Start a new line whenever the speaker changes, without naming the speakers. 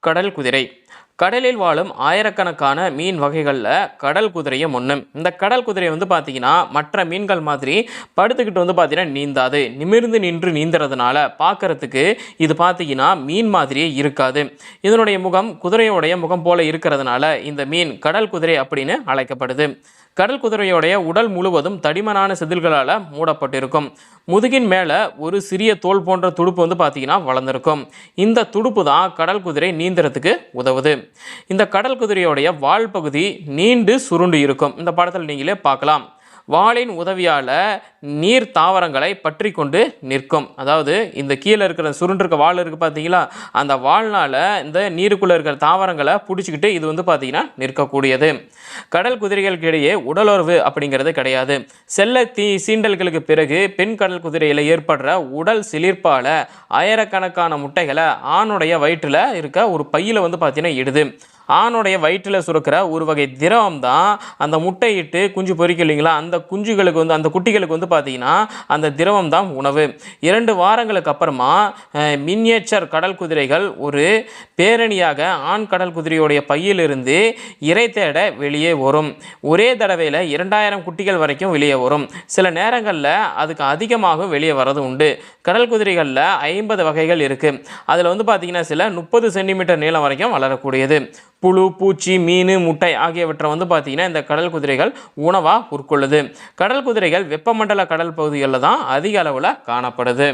கடல் குதிரை. கடலில் வாழும் ஆயிரக்கணக்கான மீன் வகைகளில் கடல் குதிரையும் ஒன்று இந்த கடல் குதிரை வந்து பார்த்தீங்கன்னா மற்ற மீன்கள் மாதிரி படுத்துக்கிட்டு வந்து பார்த்தீங்கன்னா நீந்தாது. நிமிர்ந்து நின்று நீந்துறதுனால பார்க்கறதுக்கு இது பார்த்தீங்கன்னா மீன் மாதிரியே இருக்காது. இதனுடைய முகம் குதிரையோடைய முகம் போல இருக்கிறதுனால இந்த மீன் கடல் குதிரை அப்படின்னு அழைக்கப்படுது. கடல் குதிரையோடைய உடல் முழுவதும் தடிமனான செதில்களால் மூடப்பட்டிருக்கும். முதுகின் மேலே ஒரு சிறிய தோல் போன்ற துடுப்பு வந்து பார்த்தீங்கன்னா வளர்ந்துருக்கும். இந்த துடுப்பு தான் கடல் குதிரை நீந்துறதுக்கு உதவுது. இந்த கடல் குதிரையோடைய வால் பகுதி நீண்டு சுருண்டு இருக்கும். இந்த படத்தில் நீங்களே பார்க்கலாம். வாளின் உதவியால் நீர் தாவரங்களை பற்றி கொண்டு நிற்கும். அதாவது இந்த கீழே இருக்கிற சுருண்டிருக்க வாள் இருக்குது பார்த்தீங்களா? அந்த வால்னால் இந்த நீருக்குள்ளே இருக்கிற தாவரங்களை பிடிச்சிக்கிட்டு இது வந்து பார்த்தீங்கன்னா நிற்கக்கூடியது. கடல் குதிரைகளுக்கு இடையே உடலுறவு அப்படிங்கிறது கிடையாது. செல்ல தீ சீண்டல்களுக்கு பிறகு பெண் கடல் குதிரையில் ஏற்படுற உடல் சிலிர்ப்பால் ஆயிரக்கணக்கான முட்டைகளை ஆணுடைய வயிற்றில் இருக்க ஒரு பையில் வந்து பார்த்தீங்கன்னா இடுது. ஆணுடைய வயிற்றில் சுரக்கிற ஒரு வகை திரவம் தான் அந்த முட்டையிட்டு குஞ்சு பொரிக்கும் இல்லைங்களா? அந்த குஞ்சுகளுக்கு வந்து அந்த குட்டிகளுக்கு வந்து பார்த்தீங்கன்னா அந்த திரவம் தான் உணவு. இரண்டு வாரங்களுக்கு அப்புறமா மின்னேச்சர் கடல் குதிரைகள் ஒரு பேரணியாக ஆண் கடல் குதிரையுடைய பையிலிருந்து இறை தேட வெளியே வரும். ஒரே தடவையில் இரண்டாயிரம் குட்டிகள் வரைக்கும் வெளியே வரும். சில நேரங்களில் அதுக்கு அதிகமாக வெளியே வர்றது உண்டு. கடல் குதிரைகளில் ஐம்பது வகைகள் இருக்குது அதில் வந்து பார்த்தீங்கன்னா சில முப்பது சென்டிமீட்டர் நீளம் வரைக்கும் வளரக்கூடியது. புழு பூச்சி மீன் முட்டை ஆகியவற்றை வந்து பார்த்தீங்கன்னா இந்த கடல் குதிரைகள் உணவாக உட்கொள்ளுது. கடல் குதிரைகள் வெப்பமண்டல கடல் பகுதிகளில் தான் அதிக அளவில் காணப்படுது.